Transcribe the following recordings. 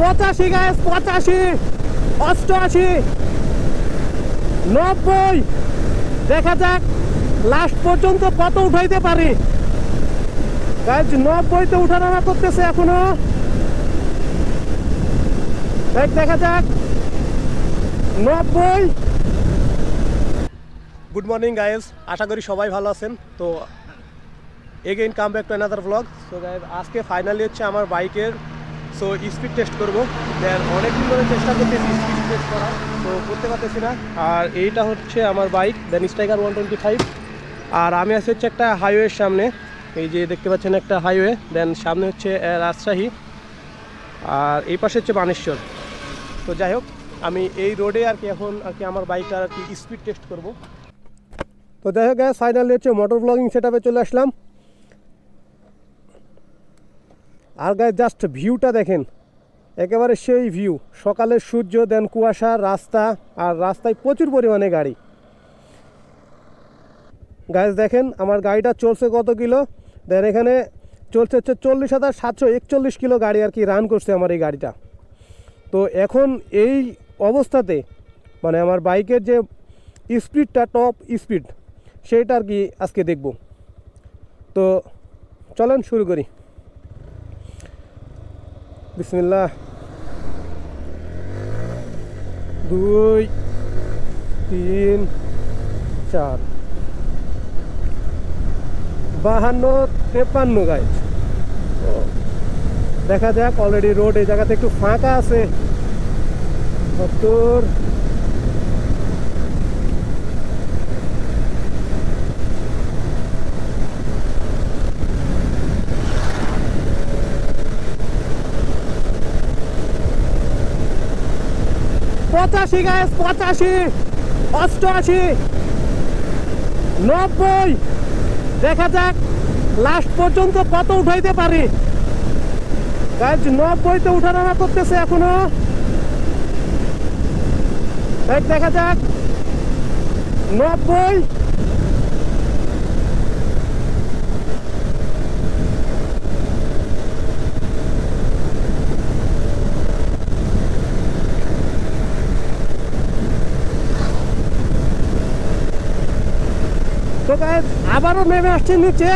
পঁচাশি গ্যাস পঁচাশি, অষ্টআশি, নব্বই। দেখা যাক লাস্ট পর্যন্ত কত উঠাইতে পারি। গাছ নব্বইতে উঠানামা করতেছে এখনও। দেখ যাক, নব্বই। গুড মর্নিং গাইজ আশা করি সবাই ভালো আছেন। তো again come back to another blog so guys আজকে ফাইনালি হচ্ছে আমার বাইকের সো স্পিড টেস্ট করব। দেন অনেকদিন ধরে চেষ্টা করতেছি স্পিড টেস্ট করার। তো করতে পারতেছি না। আর এইটা হচ্ছে আমার bike then striker one twenty five আর আমি আছি হচ্ছে একটা হাইওয়ের সামনে। এই যে দেখতে পাচ্ছেন একটা হাইওয়ে দেন সামনে হচ্ছে রাজশাহী। আর এই পাশে হচ্ছে বানেশ্বর। তো যাই হোক, আমি এই রোডে আর কি এখন আর কি আমার বাইকটা আর কি স্পিড টেস্ট করব। তো যাই হোক ফাইনালি হচ্ছে মোটর ব্লগিং সেট চলে আসলাম। আর গায়ে জাস্ট ভিউটা দেখেন। একেবারে সেই ভিউ সকালের সূর্য দেন কুয়াশা, রাস্তা, আর রাস্তায় প্রচুর পরিমাণে গাড়ি। গাছ দেখেন, আমার গাড়িটা চলছে কত কিলো? দেন এখানে চলছে হচ্ছে চল্লিশ হাজার সাতশো একচল্লিশ কিলো গাড়ি আর কি রান করছে আমার এই গাড়িটা। তো এখন এই অবস্থাতে মানে আমার বাইকের যে স্পিডটা টপ স্পিড সেইটা আর কি আজকে দেখব। তো চলেন শুরু করি। বিসমিল্লাহ। দুই, তিন, চার। বাহান্ন তেপান্ন গাইজ দেখা যাক অলরেডি রোড এই জায়গাতে একটু ফাঁকা আছে। সত্তর। পঁচাশি গাছ পঁচাশি, অষ্টআশি, নব্বই। দেখা যাক লাস্ট পর্যন্ত কত উঠাইতে পারি। গাছ নব্বইতে উঠানামা করতেছে এখনও। দেখা যাক, নব্বই। আবারও নেমে আসছে নিচে।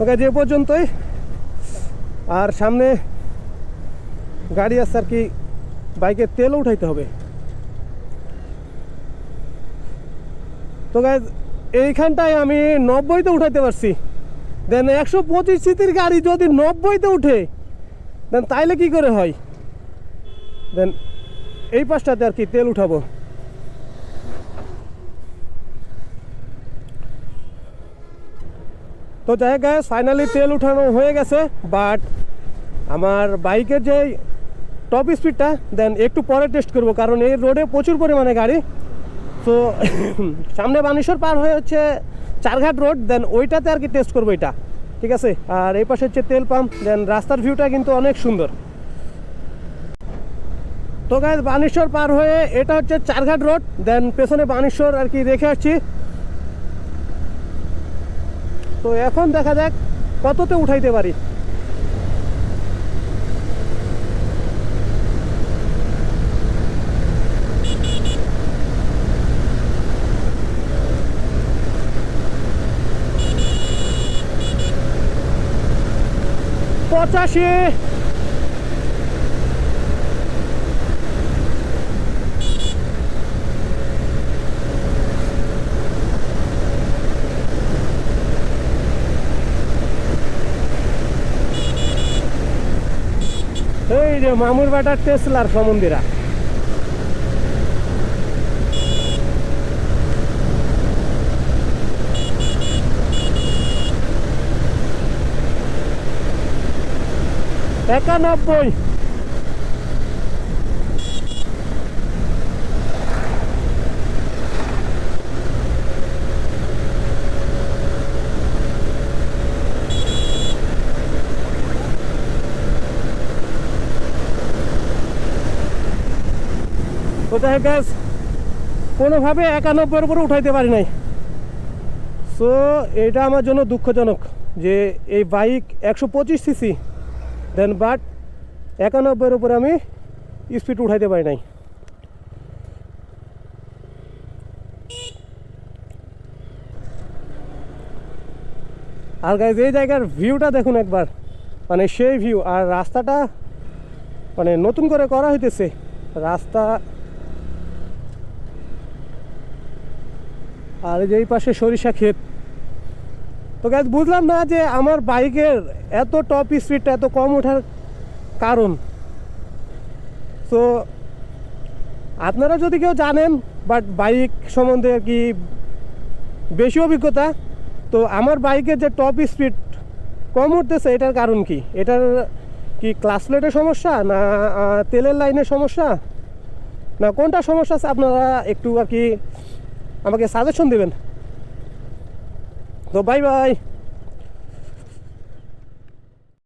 ওকে, যে পর্যন্তই। আর সামনে গাড়ি আছে আর কি বাইকের তেল উঠাইতে হবে। তো গাইজ এইখানটায় আমি নব্বইতে উঠাইতে পারছি। দেন একশো পঁচিশ সিটির গাড়ি যদি নব্বইতে উঠে, দেন তাইলে কি করে হয়? দেন এই পাশটাতে আর কি তেল উঠাবো। তো যাই হোক ফাইনালি তেল উঠানো হয়ে গেছে বাট আমার বাইকের যে টপ স্পিডটা দেন একটু পরে টেস্ট করব, কারণ এই রোডে প্রচুর পরিমাণে গাড়ি। তো সামনে বানেশ্বর পার হয়ে হচ্ছে চারঘাট রোড দেন ওইটাতে আর কি টেস্ট করব এটা। ঠিক আছে? আর এই পাশে হচ্ছে তেল পাম্প দেন রাস্তার ভিউটা কিন্তু অনেক সুন্দর। তো গাছ বানেশ্বর পার হয়ে এটা হচ্ছে চারঘাট রোড দেন পেছনে বানেশ্বর আর কি রেখে আসছি। তো এখন দেখা যাক কততে উঠাইতে পারি। পঁচাশি। এই যে মামুর বাটার টেসলার সমন্দিরা একানব্বই। কোথায় গ্যাস কোনোভাবে একানব্বইয়ের উপরে উঠাইতে পারি নাই। সো এটা আমার জন্য দুঃখজনক যে এই বাইক একশো পঁচিশ সিসি দেন বাট একানব্বইয়ের উপরে আমি স্পিড উঠাইতে পারি নাই। আর গাইজ এই জায়গার ভিউটা দেখুন একবার। মানে সেই ভিউ আর রাস্তাটা মানে নতুন করে করা হইতেছে। রাস্তা আর যে এই পাশে সরিষা ক্ষেত। তো গ্যাস বুঝলাম না যে আমার বাইকের এত টপ স্পিডটা এত কম ওঠার কারণ। তো আপনারা যদি কেউ জানেন বাট বাইক সম্বন্ধে কি বেশি অভিজ্ঞতা, তো আমার বাইকের যে টপ স্পিড কম উঠতেছে, এটার কারণ কি? এটার কি ক্লাস প্লেটের সমস্যা না তেলের লাইনের সমস্যা? না কোনটা সমস্যা আছে আপনারা একটু আর কি আমাকে সাজেশন দেবেন। どバイバイ。